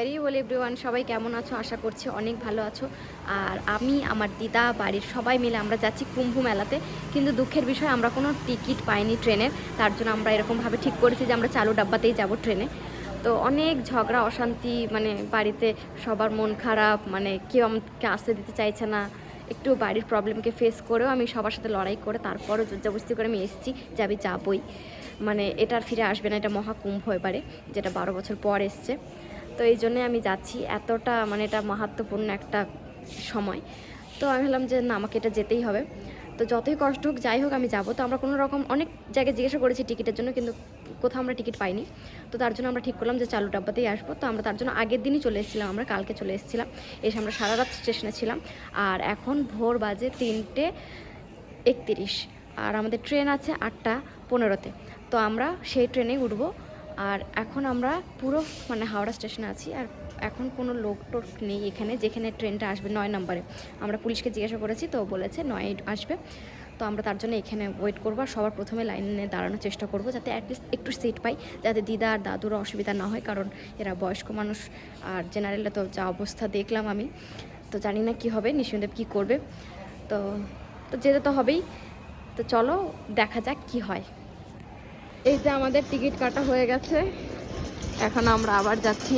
Very বলে everyone সবাই কেমন আছো? আশা করছি অনেক ভালো আছো। আর আমি, আমার দিদা, বাড়ির সবাই মিলে আমরা যাচ্ছি কুম্ভ মেলাতে। কিন্তু দুঃখের বিষয়, আমরা কোনো টিকিট পাইনি ট্রেনের তার জন্য আমরা এরকমভাবে ঠিক করেছি যে আমরা চালু ডাব্বাতেই যাব ট্রেনে। তো অনেক ঝগড়া, অশান্তি মানে বাড়িতে সবার মন খারাপ মানে কেউ আমাকে আসতে দিতে চাইছে না। একটু বাড়ির প্রবলেমকে ফেস করেও আমি সবার সাথে লড়াই করে তারপরও জবরদস্তি করে আমি এসেছি যে আমি যাবই। মানে এটা ফিরে আসবে না, এটা মহাকুম্ভ এবারে, যেটা বারো বছর পর এসছে। তো এই জন্যে আমি যাচ্ছি। এতটা মানে এটা মাহাত্মপূর্ণ একটা সময়। তো আমি ভাবলাম যে না, আমাকে এটা যেতেই হবে। তো যতই কষ্ট হোক, যাই হোক আমি যাব। তো আমরা কোনো রকম অনেক জায়গায় জিজ্ঞাসা করেছি টিকিটের জন্য, কিন্তু কোথাও আমরা টিকিট পাইনি। তো তার জন্য আমরা ঠিক করলাম যে চালু ডাব্বাতেই আসব। তো আমরা তার জন্য আগের দিনই চলে এসেছিলাম আমরা, কালকে চলে এসেছিলাম। এসে আমরা সারা রাত স্টেশনে ছিলাম। আর এখন ভোর বাজে তিনটে একতিরিশ। আর আমাদের ট্রেন আছে আটটা পনেরোতে। তো আমরা সেই ট্রেনেই উঠবো। আর এখন আমরা পুরো মানে হাওড়া স্টেশনে আছি আর এখন কোনো লোক টোক নেই এখানে, যেখানে ট্রেনটা আসবে নয় নম্বরে। আমরা পুলিশকে জিজ্ঞাসা করেছি, তো বলেছে নয় আসবে। তো আমরা তার জন্য এখানে ওয়েট করব আর সবার প্রথমে লাইনে দাঁড়ানোর চেষ্টা করব যাতে অ্যাটলিস্ট একটু সিট পাই, যাতে দিদা আর দাদুরও অসুবিধা না হয়, কারণ এরা বয়স্ক মানুষ আর জেনারেলে তো যা অবস্থা দেখলাম আমি। তো জানি না কি হবে নিঃসন্দেব কি করবে। তো তো যেতে তো হবেই। তো চলো, দেখা যাক কি হয়। এই যে আমাদের টিকিট কাটা হয়ে গেছে। এখন আমরা আবার যাচ্ছি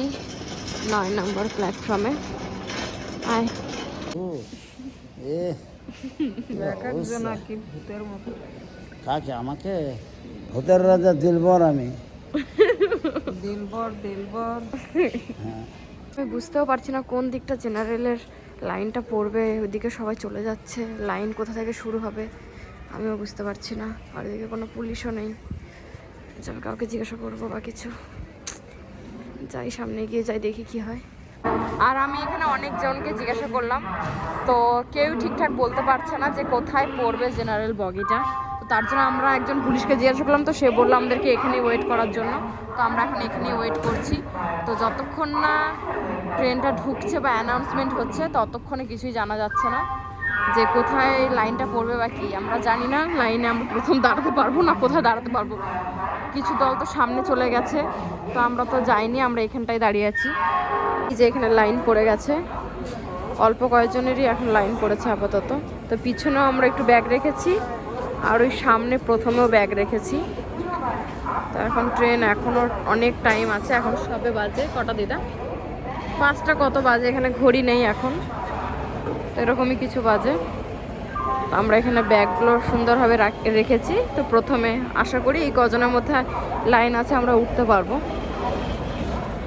নয় নম্বর প্ল্যাটফর্মে আয়। ও এ কাকে আমাকে? ভূতের রাজা দিলবর আমি। হ্যাঁ। আমি বুঝতেও পারছি না কোন দিকটা জেনারেলের লাইনটা পড়বে ওইদিকে সবাই চলে যাচ্ছে লাইন কোথা থেকে শুরু হবে আমিও বুঝতে পারছি না। আর এদিকে কোনো পুলিশও নেই। চল কাউকে জিজ্ঞাসা করব বা কিছু। যাই সামনে গিয়ে যাই, দেখি কি হয়। আর আমি এখানে অনেক জনকে জিজ্ঞাসা করলাম। তো কেউ ঠিকঠাক বলতে পারছে না যে কোথায় পড়বে জেনারেল বগিটা। তো তার জন্য আমরা একজন পুলিশকে জিজ্ঞাসা করলাম। তো সে বলল আমাদেরকে এখানেই ওয়েট করার জন্য। তো আমরা এখন এখানেই ওয়েট করছি। তো যতক্ষণ না ট্রেনটা ঢুকছে বা অ্যানাউন্সমেন্ট হচ্ছে, ততক্ষণে কিছুই জানা যাচ্ছে না। যে কোথায় লাইনটা পড়বে বা কি, আমরা জানি না, লাইনে আমরা প্রথম দাঁড়াতে পারব না, কোথায় দাঁড়াতে পারব। কিছু দল তো সামনে চলে গেছে, তো আমরা তো যাইনি, আমরা এখানটায় দাঁড়িয়ে আছি। এই যে এখানে লাইন পড়ে গেছে, অল্প কয়েকজনেরই এখন লাইন পড়েছে আপাতত। তো পিছনেও আমরা একটু ব্যাগ রেখেছি, আর ওই সামনে প্রথমেও ব্যাগ রেখেছি। তো এখন ট্রেন এখনও অনেক টাইম আছে, এখন সবে বাজে, কটা দিদা? পাঁচটা কত বাজে, এখানে ঘড়ি নেই এখন। এরকমই কিছু বাজে। আমরা এখানে ব্যাগগুলো সুন্দরভাবে রাখ- রেখেছি। তো প্রথমে আশা করি এই কজনের মধ্যে লাইন আছে, আমরা উঠতে পারব।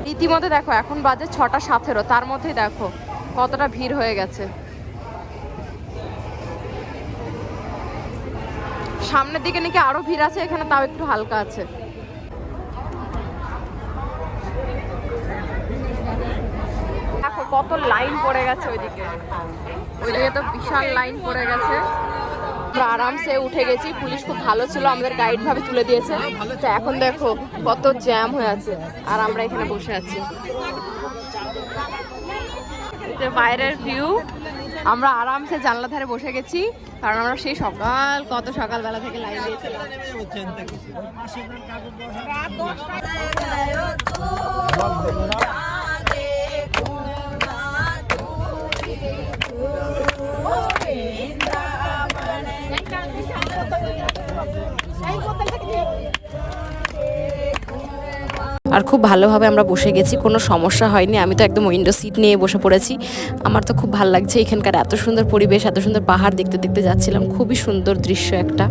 ইতিমধ্যে দেখো, এখন বাজে ছটা সতেরো। তার মধ্যেই দেখো, কতটা ভিড় হয়ে গেছে। সামনের দিকে নাকি আরও ভিড় আছে, এখানে তাও একটু হালকা আছে দেখো কত লাইন পড়ে গেছে ওইদিকে। ওইদিকে তো বিশাল লাইন পড়ে গেছে। আমরা আরামসে উঠে গেছি পুলিশ খুব ভালো ছিল আমাদের গাইড ভাবে তুলে দিয়েছে। তো এখন দেখো কত জ্যাম হয়ে আছে আর আমরা এখানে বসে আছি। বাইরের ভিউ আমরা আরামসে জানলা ধারে বসে গেছি কারণ আমরা সেই সকাল কত সকালবেলা থেকে লাইন দিয়েছিলাম আর খুব ভালোভাবে আমরা বসে গেছি, কোনো সমস্যা হয়নি। আমি তো একদম উইন্ডো সিট নিয়ে বসে পড়েছি। আমার তো খুব ভালো লাগছে এখানকার এত সুন্দর পরিবেশ, এত সুন্দর পাহাড় দেখতে দেখতে যাচ্ছিলাম। খুবই সুন্দর দৃশ্য একটা।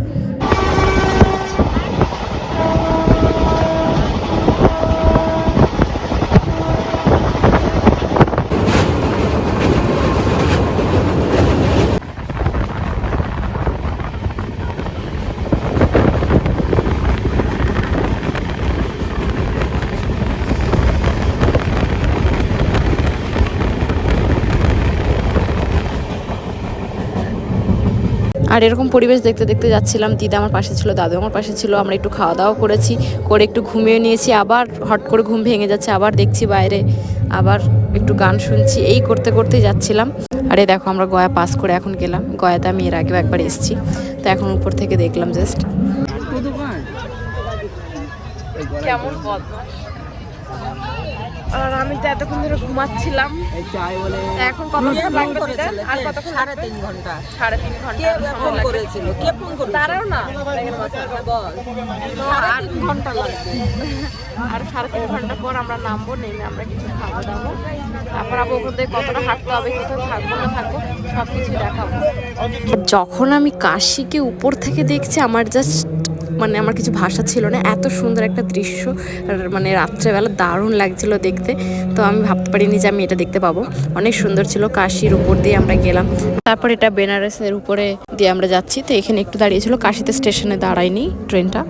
আর এরকম পরিবেশ দেখতে দেখতে যাচ্ছিলাম, দিদা আমার পাশে ছিল, দাদু আমার পাশে ছিল, আমরা একটু খাওয়া দাওয়া করেছি, করে একটু ঘুমিয়ে নিয়েছি, আবার হট করে ঘুম ভেঙে যাচ্ছে, আবার দেখছি বাইরে, আবার একটু গান শুনছি, এই করতে করতে যাচ্ছিলাম। আরে দেখো আমরা গয়া পাস করে এখন গেলাম, গয়াতে আমি এর আগেও একবার এসেছি, তো এখন উপর থেকে দেখলাম জাস্ট কেমন বদমাস আর আমি তো এতক্ষণ ধরে ঘুমাচ্ছিলাম। এখন কতক্ষণ লাগবে আর কতক্ষণ সাড়ে তিন ঘণ্টা। সাড়ে তিন ঘণ্টা ফোন করেছিল? কে ফোন করেছিল? দাঁড়াও না। বল। সাড়ে তিন ঘণ্টা লাগবে। আর সাড়ে তিন ঘণ্টা পর আমরা নামবো নেমে আমরা কিছু খাব দাবো। তারপর আবার ওখান থেকে কতটা হাঁটতে হবে কোথাও থাকব না থাকব সব কিছুই দেখাবো। যখন আমি কাশিকে উপর থেকে দেখছি আমার জাস্ট মানে আমার কিছু ভাষা ছিল না। এত সুন্দর একটা দৃশ্য। মানে রাত্রেবেলা দারুণ লাগছিল দেখতে। তো আমি ভাবতে পারিনি যে আমি এটা দেখতে পাবো। অনেক সুন্দর ছিল কাশির উপর দিয়ে আমরা গেলাম। তারপর এটা বেনারসের উপরে দিয়ে আমরা যাচ্ছি। তো এখানে একটু দাঁড়িয়েছিল কাশিতে স্টেশনে দাঁড়ায়নি ট্রেনটা।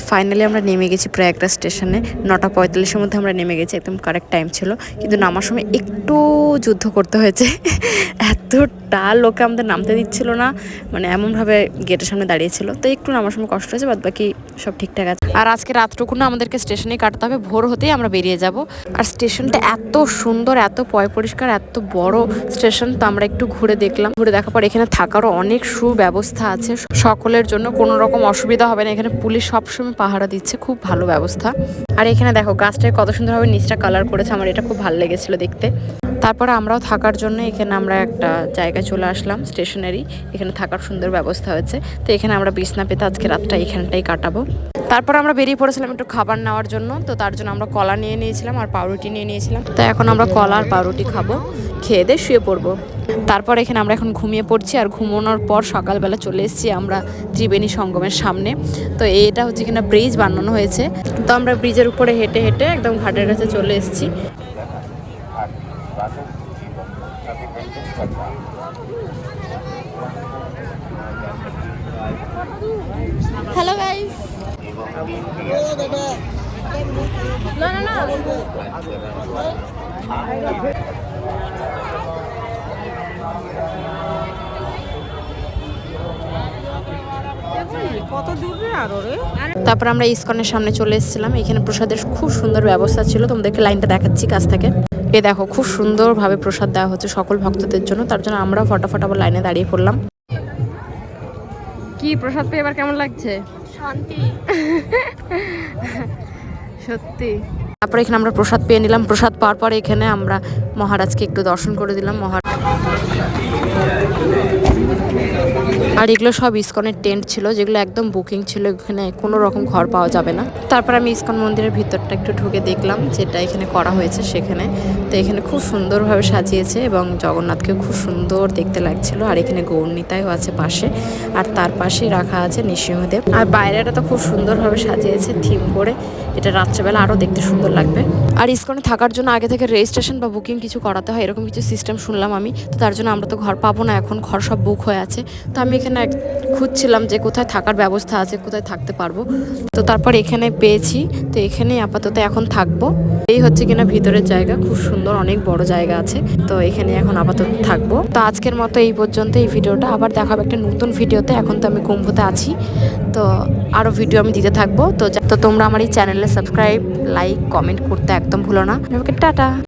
ফাইনালি আমরা নেমে গেছি প্রায় একটা স্টেশনে নটা পঁয়তাল্লিশের মধ্যে আমরা নেমে গেছি, একদম কারেক্ট টাইম ছিল। কিন্তু নামার সময় একটু যুদ্ধ করতে হয়েছে। এতটা লোকে আমাদের নামতে দিচ্ছিল না মানে এমনভাবে গেটের সামনে দাঁড়িয়েছিল। তো একটু নামার সময় কষ্ট হয়েছে বাদ বাকি সব ঠিকঠাক আছে। আর আজকে রাতটুকু না আমাদেরকে স্টেশনে কাটতে হবে, ভোর হতেই আমরা বেরিয়ে যাব। আর স্টেশনটা এত সুন্দর, এত পয় পরিষ্কার, এত বড় স্টেশন তো আমরা একটু ঘুরে দেখলাম। ঘুরে দেখার পর এখানে থাকারও অনেক সুব্যবস্থা আছে। সকলের জন্য কোনো রকম অসুবিধা হবে না। এখানে পুলিশ সবসময় পাহারা দিচ্ছে, খুব ভালো ব্যবস্থা। আর এখানে দেখো, গাছটায় কত সুন্দরভাবে নিচটা কালার করেছে, আমার এটা খুব ভালো লেগেছিল দেখতে। তারপরে আমরাও থাকার জন্য এখানে আমরা একটা জায়গায় চলে আসলাম স্টেশনারি এখানে থাকার সুন্দর ব্যবস্থা হয়েছে। তো এখানে আমরা বিছনা পেতে আজকে রাতটা এখানটাই কাটাবো। তারপর আমরা বেরিয়ে পড়েছিলাম একটু খাবার নেওয়ার জন্য, তো তার জন্য আমরা কলা নিয়ে নিয়েছিলাম আর পাউরুটি নিয়ে নিয়েছিলাম। তো এখন আমরা কলা আর পাউরুটি খাব, খেয়ে দিয়ে শুয়ে পড়ব। তারপর এখানে আমরা এখন ঘুমিয়ে পড়ছি আর ঘুমানোর পর সকালবেলা চলে এসেছি আমরা ত্রিবেণী সঙ্গমের সামনে। তো এটা হচ্ছে কিনা ব্রিজ বানানো হয়েছে। তো আমরা ব্রিজের উপরে হেঁটে হেঁটে একদম ঘাটের কাছে চলে এসেছি। হ্যালো গাইস তারপর আমরা ইসকনের সামনে চলে এসেছিলাম। এখানে প্রসাদের খুব সুন্দর ব্যবস্থা ছিল। তোমাদেরকে লাইনটা দেখাচ্ছি কাছ থেকে। এ দেখো, খুব সুন্দরভাবে প্রসাদ দেওয়া হচ্ছে সকল ভক্তদের জন্য। তার জন্য আমরা ফটাফট আবার লাইনে দাঁড়িয়ে পড়লাম। কি, প্রসাদ পেয়ে এবার কেমন লাগছে? শান্তি। সত্যি। তারপরে এখানে আমরা প্রসাদ পেয়ে নিলাম। প্রসাদ পাওয়ার পরে এখানে আমরা মহারাজকে একটু দর্শন করে দিলাম। মহারাজ আর এগুলো সব ইস্কনের টেন্ট ছিল, যেগুলো একদম বুকিং ছিল, এখানে কোনো রকম ঘর পাওয়া যাবে না। তারপর আমি ইস্কন মন্দিরের ভিতরটা একটু ঢুকে দেখলাম, যেটা এখানে করা হয়েছে সেখানে। তো এখানে খুব সুন্দরভাবে সাজিয়েছে এবং জগন্নাথকে খুব সুন্দর দেখতে লাগছিল, আর এখানে গৌরনীতাও আছে পাশে, আর তার পাশেই রাখা আছে নৃসিংহদেব। আর বাইরেটা তো খুব সুন্দরভাবে সাজিয়েছে, থিম করে। এটা রাত্রেবেলা আরও দেখতে সুন্দর লাগবে। আর ইস্কনে থাকার জন্য আগে থেকে রেজিস্ট্রেশন বা বুকিং কিছু করাতে হয়, এরকম কিছু সিস্টেম শুনলাম আমি। তো তার জন্য আমরা তো ঘর পাবো না, এখন ঘর সব বুক হয়ে আছে। তো আমি এখানে খুঁজছিলাম যে কোথায় থাকার ব্যবস্থা আছে, কোথায় থাকতে পারব। তো তারপর এখানে পেয়েছি। তো এখানে আপাতত এখন থাকব। এই হচ্ছে কিনা ভিতরের জায়গা, খুব সুন্দর, অনেক বড় জায়গা আছে। তো এখানে এখন আপাতত থাকব। তো আজকের মতো এই পর্যন্ত এই ভিডিওটা। আবার দেখাবো একটা নতুন ভিডিওতে। এখন তো আমি কুম্ভতে আছি। তো আরও ভিডিও আমি দিতে থাকব। তো তো তোমরা আমার এই চ্যানেলে সাবস্ক্রাইব লাইক কমেন্ট করতে একদম ভুলো না। টাটা।